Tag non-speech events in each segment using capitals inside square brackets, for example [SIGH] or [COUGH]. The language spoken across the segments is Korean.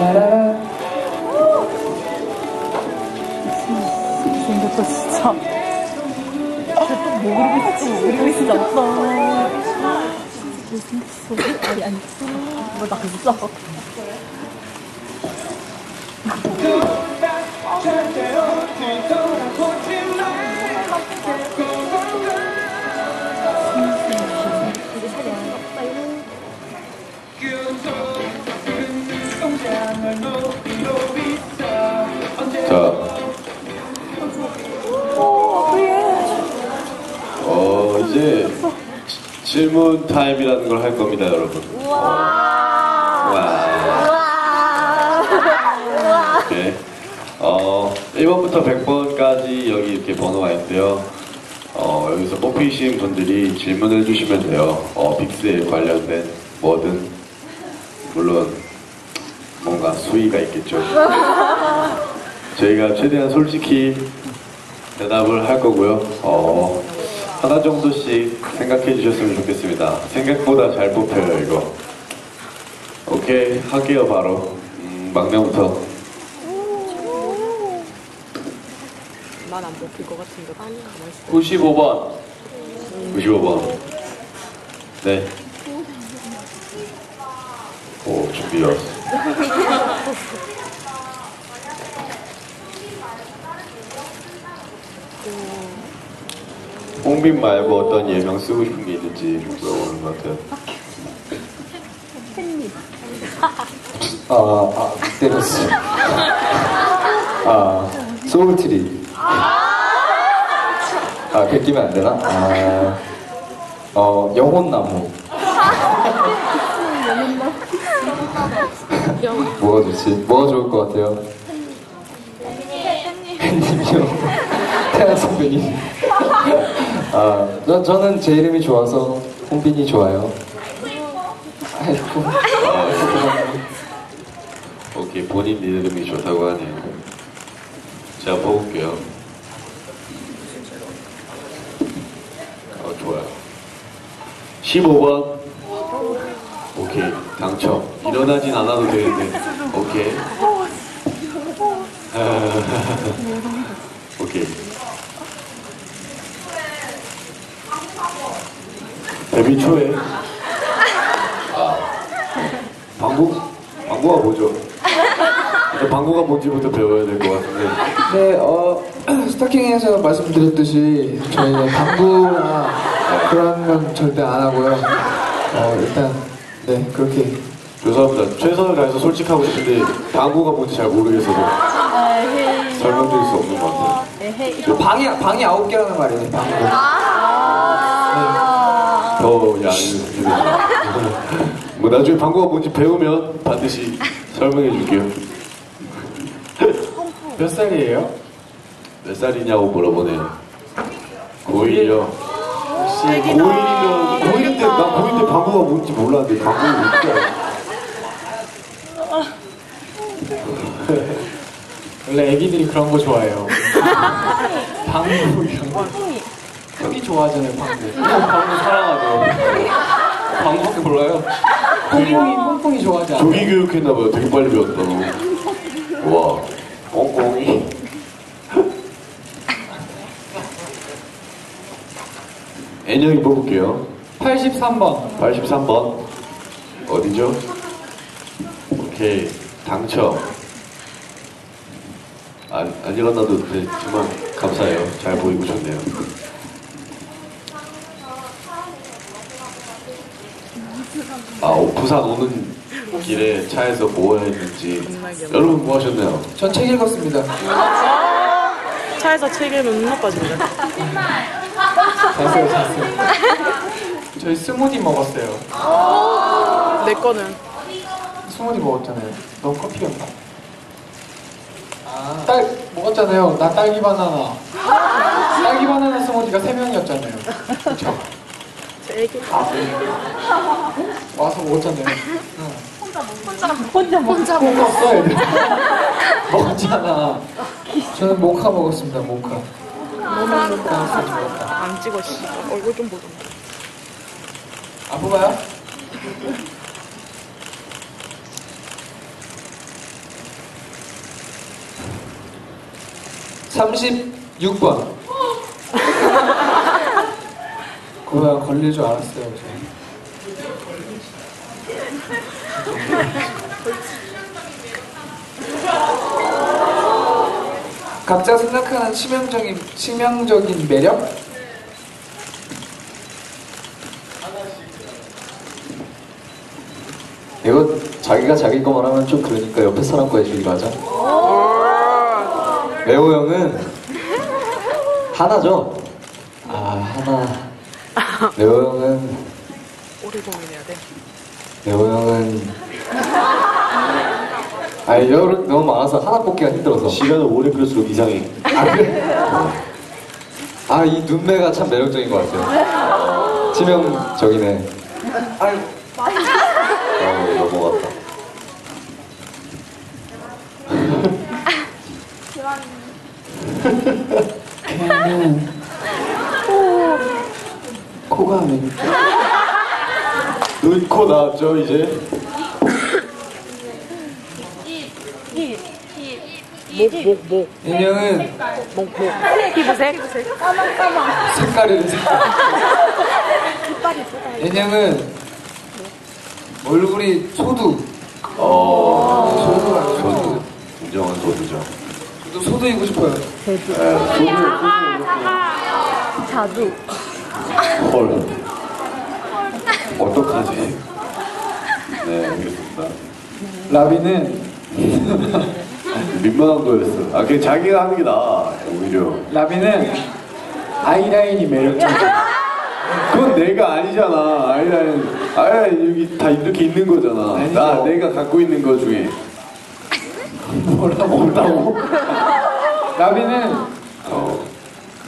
라라라. 생겼다 진짜. 뭐 그리고 있어, 뭐 그리고 있어, 없어. 못생겼어. 아니, 아니. 뭐나 있어. 자. 어, 이제 질문 타임이라는 걸 할 겁니다, 여러분. 와. 네. 어, 1번부터 100번까지 여기 이렇게 번호가 있고요. 어, 여기서 뽑히신 분들이 질문을 해주시면 돼요. 어, 빅스에 관련된 뭐든. 물론, 뭔가 수위가 있겠죠. [LAUGHS] 저희가 최대한 솔직히 대답을 할 거고요. 어, 하나 정도씩 생각해 주셨으면 좋겠습니다. 생각보다 잘 뽑혀요, 이거. 오케이, 할게요, 바로. 음, 막내부터. 난안 뽑힐 것 같은데. 있어. 95번. 95번. 네. 오, 준비 왔어. 홍빈 말고 어떤 예명 쓰고 싶은 게 있는지 물어보는 것 같아요. 아, 아, 때렸어. 아, 소울트리. 아, 베끼면 안 되나? 아, 어, 영혼나무. 뭐가 좋지? 뭐가 좋을 것 같아요? 팬님이요. 태연 선배님. 아, 저, 저는 제 이름이 좋아서 홍빈이 좋아요. 아이고. 오케이, 본인 이름이 좋다고 하네요. 제가 뽑을게요. 어, 좋아요. 15번. 오케이, 당첨. 일어나진 않아도 되는데. 오케이. [LAUGHS] 오케이. 데뷔 초에. 아, 방구? 방구가 뭐죠? 일단 방구가 뭔지부터 배워야 될 것 같은데. 네, 어, [CLEARS THROAT] 스타킹에서 말씀드렸듯이 저희는 당구나 그런 건 절대 안 하고요. 어, 일단, 네, 그렇게. 죄송합니다. 최선을 다해서 솔직하고 싶은데 방구가 뭔지 잘 모르겠어서 설명드릴 수 없는 것 같아요. 그 방이, 방이 아홉 개라는 말이네, 방구. 더 얄미워. 뭐 나중에 방구가 뭔지 배우면 반드시 설명해 줄게요. 몇 살이에요? 몇 살이냐고 물어보네요. 고1이요. 혹시 고1이면 고1 때, 나 고1 때 방구가 뭔지 몰랐는데 방구를 뭔지 알아. 원래 애기들이 그런 거 좋아해요. 방구 이런 거. 형이 좋아하잖아요, 방구. 방구 사랑하죠. 방구밖에 몰라요. 뽕뽕이, 뽕뽕이 좋아하지 않아요? 조기 교육했나봐요. 되게 빨리 배웠다. 와, 엉엉이. 애녕이 뽑을게요. 83번. 83번. 어디죠? 오케이. 당첨. 안, 안 일어나도 되지만 감사해요. 잘 보이고 좋네요. 아, 오, 부산 오는 길에 차에서 뭐 했는지. 여러분 뭐 하셨나요? 전 책 읽었습니다. 차에서 책 읽으면 눈 나빠진다. 잤어요, 잤어요. 저희 스무디 먹었어요. 내 거는. 스무디 먹었잖아요. 너 커피였나? 딸 먹었잖아요. 나 딸기 바나나. 딸기 바나나 스무디가 세 명이었잖아요. 그쵸? 제 애기. 와서 먹었잖아요. 혼자 혼자 먹었어, 애들. 먹었잖아. 저는 모카 먹었습니다, 모카. 안 찍어 씨. 얼굴 좀 보자. 안 뽑아요? 삼십육 번 그거야 걸릴 줄 알았어요. 저. 각자 생각하는 치명적인 치명적인 매력? 자기가 자기 거 말하면 좀 그러니까 옆에 사람 거 해주기로 하자. 레오 형은 하나죠? 아 하나. 레오 형은 오래 고민해야 돼. 레오 형은 아니 여러 너무 많아서 하나 뽑기가 힘들어서. 시간을 오래 끌수록 이상해. 아 그래? 아이 눈매가 참 매력적인 것 같아요. 치명적이네. 아유. 어, 넘어갔다. 걔는 코가 왜 이렇게 눈, 코 나왔죠, 이제? 목, 목, 목. 인형은 목, 목. 피부색? 색깔이 색깔. 인형은 얼굴이 소두. 어, 소두. 소두. 진정한 소두죠. 저도 소두이고 싶어요. 네, 소두, 자두. 헐. 어떡하지? 네, 알겠습니다. 라비는 민망한 거였어. 아, 그냥 자기가 하는 게 나아, 오히려. 라비는 아이라인이 매력적이야. 그건 내가 아니잖아. 아이라인, 아이라인 여기 다 이렇게 있는 거잖아. 아니죠. 나, 내가 갖고 있는 거 중에. 뭐라고 없다고? 라비는 어.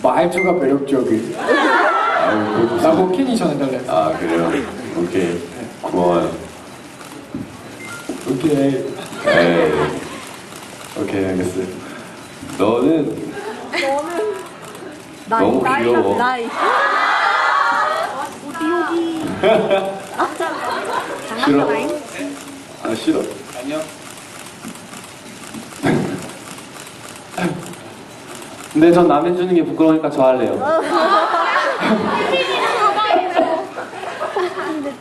말투가 매력적이. 아유, 그것도 나보고 캔이 전해달래. 아, 그래요? 오케이. 고마워요. 오케이. 에이. 오케이, 알겠어요. 너는 나이, 너무 나이, 귀여워. 나이. [LAUGHS] 싫어? 아, 싫어? 안녕. 근데 전 남 해주는 게 부끄러우니까 저 할래요. [LAUGHS]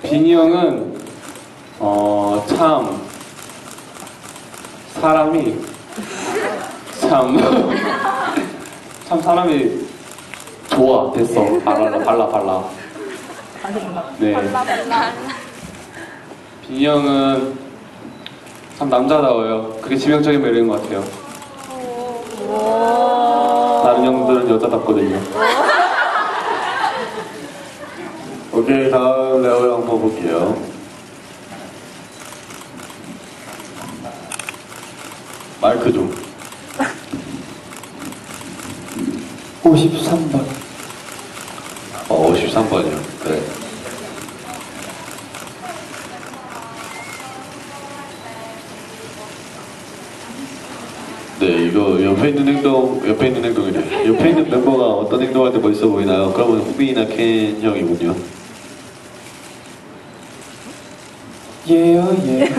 빈이 형은 어 참 사람이 참 [LAUGHS] 참 사람이 좋아. 됐어. 발라 발라 발라. 네. 빈이 형은 참 남자다워요. 그게 지명적인 매력인 것 같아요 다른 형들은 여자답거든요 오케이, 다음 레오 형 뽑을게요. 마이크 좀. 53번. 어, 53번이요. 그래. 네, 이거 옆에 있는 행동, 옆에 있는 행동이래. 옆에 있는 멤버가 어떤 행동할 때 멋있어 보이나요? 그러면 후빈이나 켄 형이군요. 예요 예. [LAUGHS]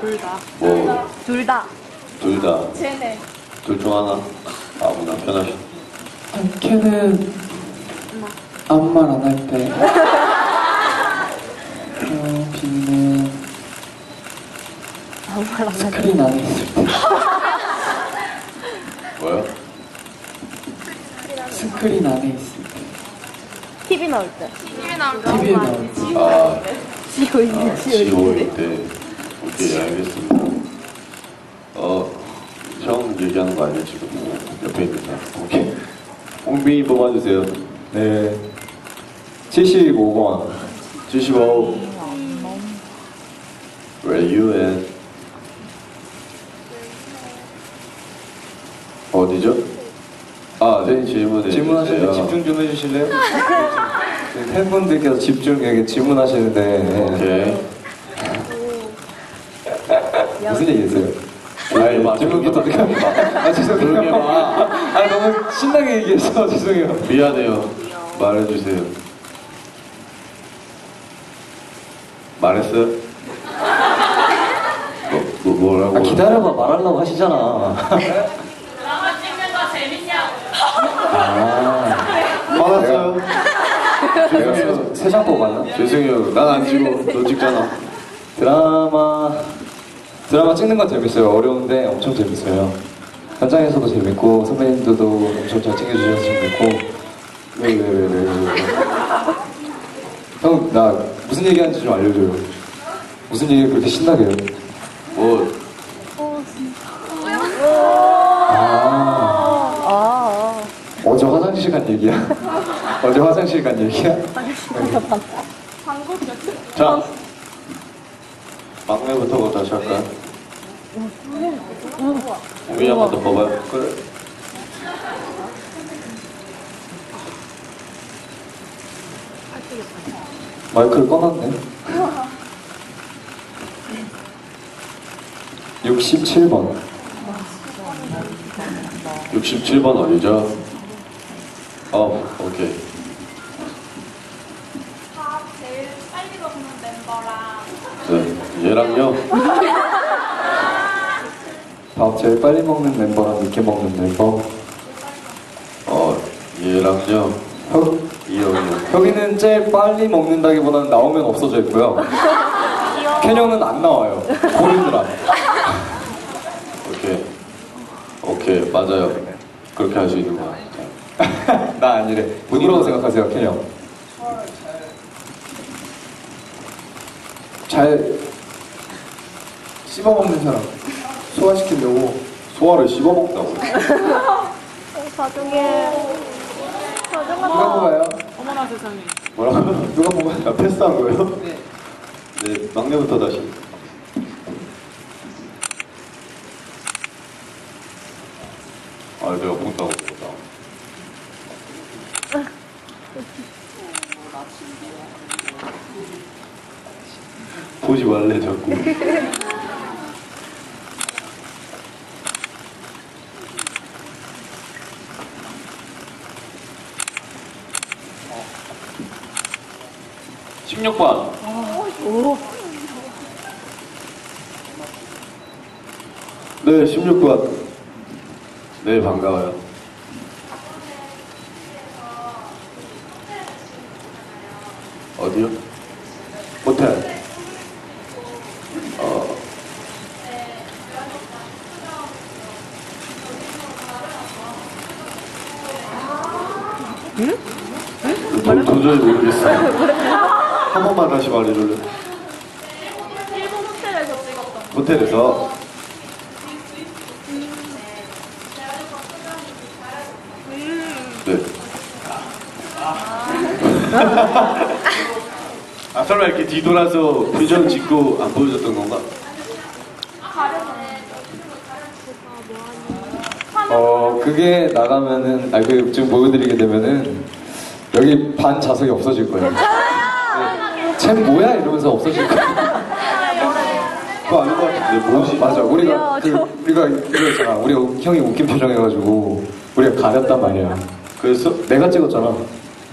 둘 다. 뭐, 둘 다. 둘 다. 쟤네. 둘 중 하나. 아무나 편하시. 캔은 아무 말 안 할 때. [LAUGHS] 어, 비는 아무 말안 해. 스크린 안에 있을 때. [LAUGHS] 뭐요? 스크린 안에 있을 때. TV 나올 때. TV에 나올 때. 아, 지고 있는, 아, 지고 있는. 지호일 때. 오케이, 알겠습니다. 어, 형 얘기하는 거 아니야, 지금? 옆에 있는 사람. 오케이. 홍빈이 뽑아주세요. 네. 75번. 75. Where you at? 어디죠? 아, 네, 질문해 질문하실 때 주세요. 집중 좀 해주실래요? [LAUGHS] 네, 팬분들께서 집중하게 질문하시는데 오케이. 무슨 얘기 있어요? 아니, 맞아. 질문부터 어떻게 합니까? [LAUGHS] 아 죄송해요. 해봐. 아 너무 신나게 얘기해서 [LAUGHS] 죄송해요. 미안해요. 말해주세요. 말했어요? 뭐, 뭐, 뭐라고? 아, 기다려봐 말하려고 하시잖아. 아, 화났어요? 내가 세- 세장 갔나? 죄송해요. 난 안 찍어. 너 찍잖아. 드라마 드라마 찍는 건 재밌어요. 어려운데 엄청 재밌어요. 현장에서도 재밌고 선배님들도 엄청 잘 챙겨주셔서 재밌고 왜왜왜왜 왜? 형나 무슨 얘기하는지 좀 알려줘요. 무슨 얘기 그렇게 신나게 해요? 뭐, 간 얘기야? [LAUGHS] 어제 화장실 간 얘기야? 자. 막내부터 다시 할까요? 우리 한번 더 봐봐요. 그래. 마이크를 꺼놨네. 67번. 67번 어디죠? 어, 오케이. 밥 제일 빨리 먹는 멤버랑 네, 얘랑요. 밥 제일 빨리 먹는 멤버랑 늦게 먹는 멤버. 어, 얘랑요. 형, 이형이요. 혁이는 제일 빨리 먹는다기보다는 나오면 없어져 있고요. 켄형은 안 나와요. 고르느라. 오케이. 오케이, 맞아요. 그렇게 할 수 있는 거 같아요. [LAUGHS] 나 아니래. 누구라고 생각하세요, 켄형? 잘 씹어먹는 사람 소화시키려고 소화를 씹어먹다고. 나중에 누가 뽑아요? 어머나 세상에. 뭐라고요? [LAUGHS] 누가 뽑아요? 아, 패스한 거예요? 네, 막내부터 다시. 아, 내가 본다고 본다. 보지 말래 자꾸. 십육 번 네, 16번. 네, 반가워요. 호텔. 어. 응? 도, 도저히 모르겠어요. 한 번만 다시 말해줄래? 일본 호텔에서 찍었던 호텔에서 네. 아 설마 이렇게 뒤돌아서 표정 짓고 안 보여줬던 건가? 어, 그게 나가면은, 아, 그, 지금 보여드리게 되면은, 여기 반 좌석이 없어질 거예요. 네. 쟤 뭐야? 이러면서 없어질 거예요. 그거 아닌 것 같은데 뭐지? 맞아. 우리가, 그, 우리가, 이거 있잖아. 우리가 형이 웃긴 표정 해가지고, 우리가 가렸단 말이야. 그래서 내가 찍었잖아.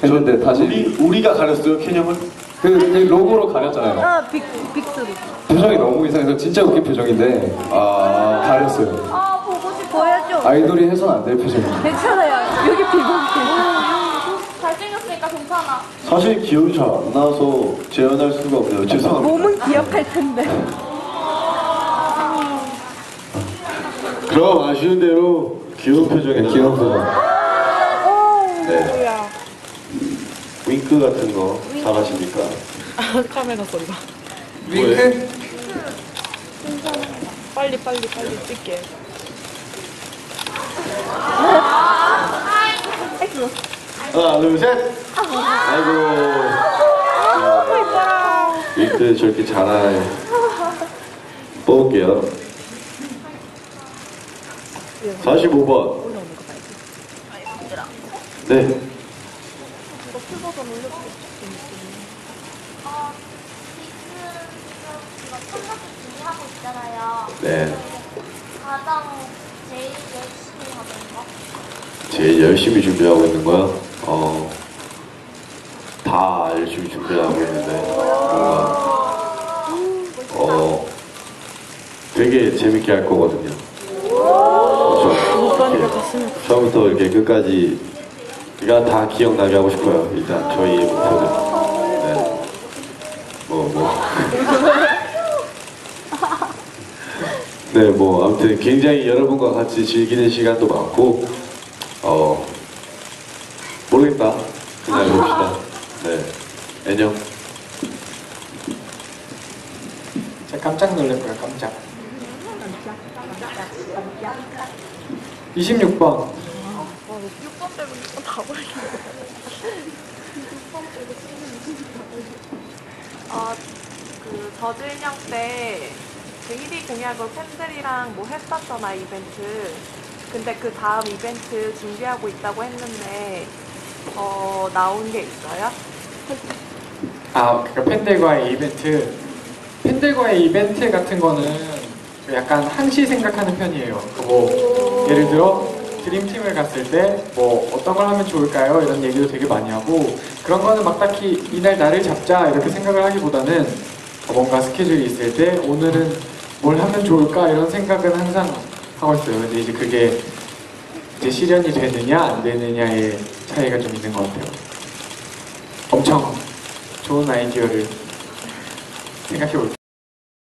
했는데 다시, 우리, 우리가 가렸어요 캐년을? 그, 그 로고로 가렸잖아요. 아, 빅, 빅스로. 표정이 너무 이상해서 진짜 웃긴 표정인데, 아 가렸어요. 아. 아이돌이 해선 안될 표정이야. 괜찮아요. 여기 비공개. 잘생겼으니까 괜찮아 사실 기억이 잘 안 나서 재현할 수가 없네요 죄송합니다 몸은 기억할 텐데. 그럼 아쉬운 대로 귀여운 표정이 네, 귀여운 표정. 네. 윙크 같은 거 잘하십니까? 아, [LAUGHS] 카메라 소리가. 윙크? 빨리 빨리 빨리 찍게. 하나 둘 셋. 아이고. 윙크 저렇게 잘하네 뽑을게요. 45번. 네. 어 지금 이거 콘서트 준비하고 있잖아요. 네. 가장 제일 열심히 제일 열심히 준비하고 있는 거야? 어, 다 열심히 준비하고 있는데, 뭔가, 어, 되게 재밌게 할 거거든요. 그렇죠? 처음부터 이렇게 끝까지 다 기억나게 하고 싶어요. 일단 저희 목표는. 네. 뭐 뭐. [LAUGHS] 네, 뭐 아무튼 굉장히 여러분과 같이 즐기는 시간도 많고 어 모르겠다. 그날 [LAUGHS] 봅시다. 네, 안녕. 제가 깜짝 놀랐고요, 깜짝. 26번. 6번 빼고 6번 다 버리네. 어, 그 저질령 때 데일리 공약을 팬들이랑 뭐 했었잖아 이벤트. 근데 그 다음 이벤트 준비하고 있다고 했는데 어 나온 게 있어요? 아, 그러니까 팬들과의 이벤트. 팬들과의 이벤트 같은 거는 약간 항시 생각하는 편이에요. 그뭐 예를 들어 드림팀을 갔을 때 뭐 어떤 걸 하면 좋을까요? 이런 얘기도 되게 많이 하고 그런 거는 막 딱히 이날 나를 잡자 이렇게 생각을 하기보다는 뭔가 스케줄이 있을 때 오늘은 뭘 하면 좋을까 이런 생각은 항상 하고 있어요. 근데 이제 그게 이제 실현이 되느냐 안 되느냐의 차이가 좀 있는 것 같아요. 엄청 좋은 아이디어를 생각해 볼게요.